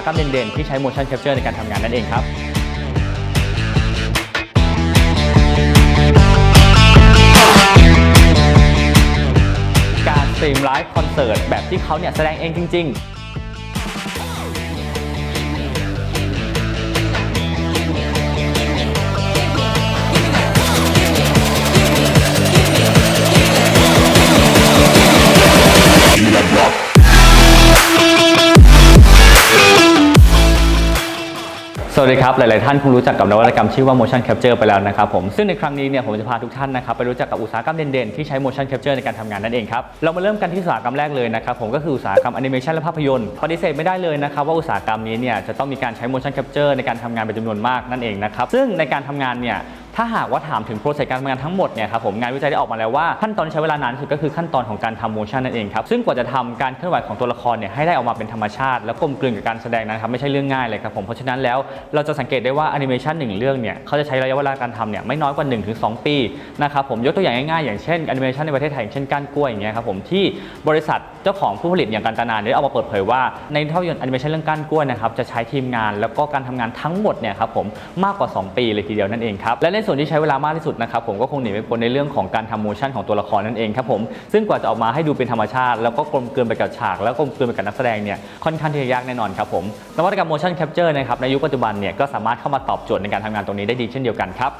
หกรรมเด่นๆ ที่ใช้ motion capture ในการทำงานนั่นเองครับการสตรีมไลฟ์คอนเสิร์ตแบบที่เขาเนี่ยแสดงเองจริง ๆ สดีครับ หลาย ๆ ท่านคงรู้จักกับนวัตกรรมชื่อว่า motion capture ไปแล้วนะครับผม ซึ่งในครั้งนี้เนี่ยผมจะพาทุกท่านนะครับไปรู้จักกับอุตสาหกรรมเด่น ๆ ที่ใช้ motion capture ในการทำงานนั่นเองครับ เรามาเริ่มกันที่อุตสาหกรรมแรกเลยนะครับผมก็คืออุตสาหกรรมแอนิเมชันและภาพยนตร์ ปฏิเสธไม่ได้เลยนะครับว่าอุตสาหกรรมนี้เนี่ยจะต้องมีการใช้ motion capture ในการทำงานเป็นจำนวนมากนั่นเองนะครับซึ่งในการทำงานเนี่ยถ้าหากว่าถามถึงโปรเซสการทำงานทั้งหมดเนี่ยครับผมงานวิจัยได้ออกมาแล้วว่าขั้นตอนที่ใช้เวลานานที่สุดก็คือขั้นตอนของการทำโมชั่นนั่นเองครับซึ่งกว่าจะทำการเคลื่อนไหวของตัวละครเนี่ยให้ได้ออกมาเป็นธรรมชาติ แล้วกลมกลืนกับการแสดงนะครับไม่ใช่เรื่องง่ายเลยครับผมเพราะฉะนั้นแล้วเราจะสังเกตได้ว่าแอนิเมชันหนึ่งเรื่องเนี่ยเขาจะใช้ระยะเวลาการทำเนี่ยไม่น้อยกว่า 1-2 ปีนะครับผมยกตัวอย่างง่ายๆอย่างเช่นแอนิเมชันในประเทศไทยอย่างเช่นก้านกล้วยอย่างเงี้ยครับผมที่บริษัทเจ้าของผู้ผลิตอย่างการตนาได้เอามาเปิดเผยว่าในภาพยนตร์แอนิเมชันเรื่องก้านกล้วยนะครับจะใช้ทีมงาน แล้วก็การทำงานทั้งหมดเนี่ยครับผมมากกว่า 2 ปีเลยทีเดียวนั่นเองครับและในสวนที่ใช้เวลามากที่สุดนะครับผมก็คงหนีไม่พ้นในเรื่องของการทำโมชั่นของตัวละครนั่นเองครับผมซึ่งกว่าจะออกมาให้ดูเป็นธรรมชาติ แล้วก็กลมเกลืนไปกับฉาก แล้วก็กลมเกลืนไปกับนักแสดงเนี่ยค่อนข้างที่จะยากแน่นอนครับผมนวัตกรรม motion capture นะครับในยุคปัจจุบันเนี่ยก็สามารถเข้ามาตอบโจทย์ในการทำงานตรงนี้ได้ดีเช่นเดียวกันครับ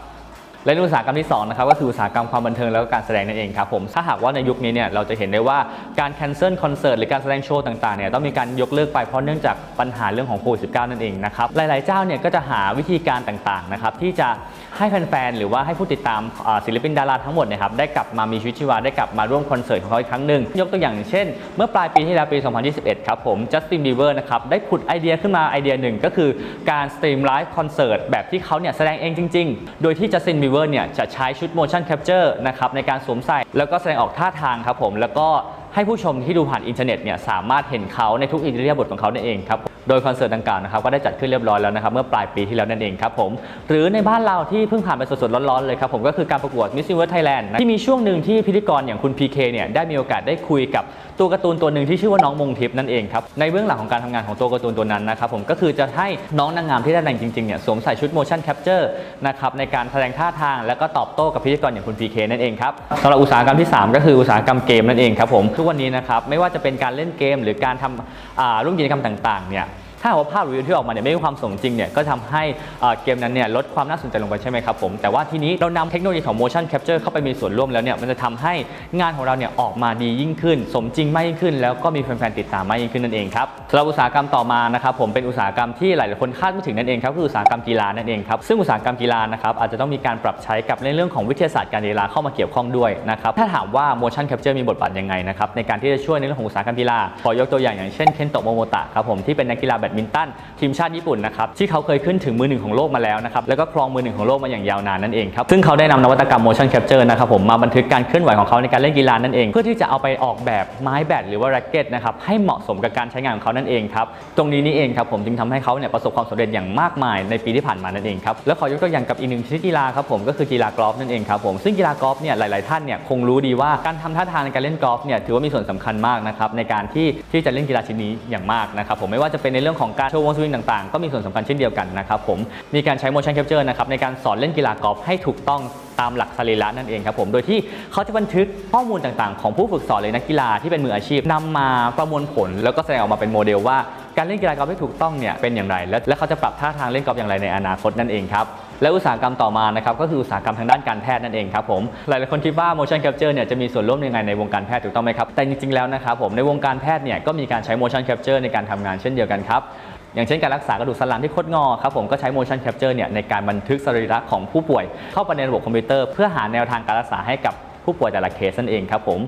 และในอุตสาหกรรมที่2นะครับก็คืออุตสาหกรรมความบันเทิงแล้วก็การแสดงนั่นเองครับผมถ้าหากว่าในยุคนี้เนี่ยเราจะเห็นได้ว่าการแคนเซิลคอนเสิร์ตหรือการแสดงโชว์ต่างๆเนี่ยต้องมีการยกเลิกไปเพราะเนื่องจากปัญหาเรื่องของโควิด -19 นั่นเองนะครับหลายๆเจ้าเนี่ยก็จะหาวิธีการต่างๆนะครับที่จะให้แฟนๆหรือว่าให้ผู้ติดตามศิลปินดาราทั้งหมดเนะครับได้กลับมามีชีวิตชีวาได้กลับมาร่วมคอนเสิร์ตของเขาอีกครั้งหนึ่งยกตัวอย่างเช่น เมื่อปลายปีที่แล้วปี 2021 ครับผมจัสตินบีเบอร์นะครับได้ผุดไอเดียขึ้นมาไอเดียหนึ่งก็คือการสตรีมไลฟ์คอนเสิร์ตแบบที่เขาเนี่ยแสดงเองจริง ๆ โดยที่จัสตินบีเบอร์เนี่ยจะใช้ชุด motion capture นะครับในการสวมใส่แล้วก็แสดงออกท่าทางครับผม แล้วก็ให้ผู้ชมที่ดูผ่านอินเทอร์เน็ตเนี่ยสามารถเห็นเขาในทุกอิริยาบทของเขานั่นเองครับ โดยคอนเสิร์ตดังกล่าวนะครับก็ได้จัดขึ้นเรียบร้อยแล้วนะครับเมื่อปลายปีที่แล้วนั่นเองครับผมหรือในบ้านเราที่เพิ่งผ่านไปสดๆร้อนๆเลยครับผมก็คือการประกวด Miss Universe Thailand นะที่มีช่วงหนึ่งที่พิธีกรอย่างคุณ PK เนี่ยได้มีโอกาสได้คุยกับตัวการ์ตูนตัวหนึ่งที่ชื่อว่าน้องมงทิพย์นั่นเองครับในเบื้องหลังของการทำงานของตัวการ์ตูนตัวนั้นนะครับผมก็คือจะให้น้องนางงามที่ได้แต่งจริงๆเนี่ยสวมใส่ชุด motion capture นะครับในการแสดงท่าทางแล้วก็ตอบโต้กับพิธีกรอย่างคุณ PK นั่นเองครับสำหรับอุตสาหกรรมที่ 3 ก็คืออุตสาหกรรมเกมนั่นเองครับผมทุกวันนี้นะครับไม่ว่าจะเป็นการเล่นเกม หรือการทำร่วมกิจกรรมต่างๆเนี่ย ถ้าหากว่าภาพหรือวิวที่ออกมาเนี่ยไม่มีความสมจริงเนี่ยก็ทำให้เกมนั้นเนี่ยลดความน่าสนใจลงไปใช่ไหมครับผมแต่ว่าทีนี้เรานำเทคโนโลยีของ motion capture เข้าไปมีส่วนร่วมแล้วเนี่ยมันจะทำให้งานของเราเนี่ยออกมาดียิ่งขึ้น สมจริงมากยิ่งขึ้น แล้วก็มีแฟนๆติดตามมากยิ่งขึ้นนั่นเองครับสำหรับอุตสาหกรรมต่อมานะครับผมเป็นอุตสาหกรรมที่หลายๆคนคาดไม่ถึงนั่นเองครับคืออุตสาหกรรมกีฬานั่นเองครับซึ่งอุตสาหกรรมกีฬานะครับอาจจะต้องมีการปรับใช้กับในเรื่องของวิทยาศาสตร์การกีฬาเข้ามาเกี่ยวข้องด้วยนะครับถ้าถามว่า motion capture มีบทบาทยังไงนะครับในการที่จะช่วยในเรื่องของอุตสาหกรรมกีฬาขอยกตัวอย่างอย่างเช่นเคนโตะโมโมตะครับผมที่เป็นนักกีฬาแบดมินตันทีมชาติญี่ปุ่นนะครับที่เขาเคยขึ้นถึงมือหนึ่งของโลกมาแล้วนะครับแล้วก็ครองมือหนึ่งของโลกมาอย่างยาวนานนั่นเองครับซึ่งเขาได้นำนวัตกรรม motion capture นะครับผมมาบันทึกการเคลื่อนไหวของเขาในการเล่นกีฬานั่นเอง เพื่อที่จะเอาไปออกแบบไม้แบดหรือว่าแร็กเก็ตนะครับให้เหมาะสมกับการใช้งานของเขานั่นเองครับตรงนี้นี่เองครับผมจึงทำให้เขาเนี่ยประสบความสำเร็จอย่างมากมายในปีที่ผ่านมานั่นเองครับแล้วขอยกตัวอย่างกับอีกหนึ่งชนิดกีฬาครับผมก็คือกีฬากอล์ฟนั่นเองครับผมซึ่งกีฬากอล์ฟเนี่ยหลาย ๆ ท่านเนี่ยคงรู้ดีว่าการทำท่าทางในการเล่นกอล์ฟเนี่ยถือว่ามีส่วนสำคัญมากนะครับในการที่ที่จะเล่นกีฬาชนิดนี้อย่างมากนะครับผมไม่ว่าจะเป็นในเรื่องของการโชว์วงสวิงต่างๆ ก็มีส่วนสำคัญเช่นเดียวกันนะครับผมมีการใช้ motion capture นะครับในการสอนเล่นกีฬากอล์ฟให้ถูกต้องตามหลักสรีระนั่นเองครับผมโดยที่เขาจะบันทึกข้อมูลต่างๆ ของผู้ฝึกสอนเลยนักกีฬาที่เป็นมืออาชีพนำมาประมวลผล แล้วก็แสดงออกมาเป็นโมเดลว่าการเล่นกีฬากอล์ฟให้ถูกต้องเนี่ยเป็นอย่างไร และและเขาจะปรับท่าทางเล่นกอล์ฟอย่างไรในอนาคตนั่นเองครับ และอุตสาหกรรมต่อมานะครับก็คืออุตสาหกรรมทางด้านการแพทย์นั่นเองครับผมหลายๆคนคิดว่า motion capture เนี่ยจะมีส่วนร่วมยังไงในวงการแพทย์ถูกต้องไหมครับแต่จริงๆแล้วนะครับผมในวงการแพทย์เนี่ยก็มีการใช้ motion capture ในการทำงานเช่นเดียวกันครับอย่างเช่นการรักษากระดูกสันหลังที่คดงอครับผมก็ใช้ motion capture เนี่ยในการบันทึกสรีระของผู้ป่วย เข้าไปในระบบคอมพิวเตอร์ เพื่อหาแนวทางการรักษาให้กับผู้ป่วยแต่ละเคสนั่นเองครับผม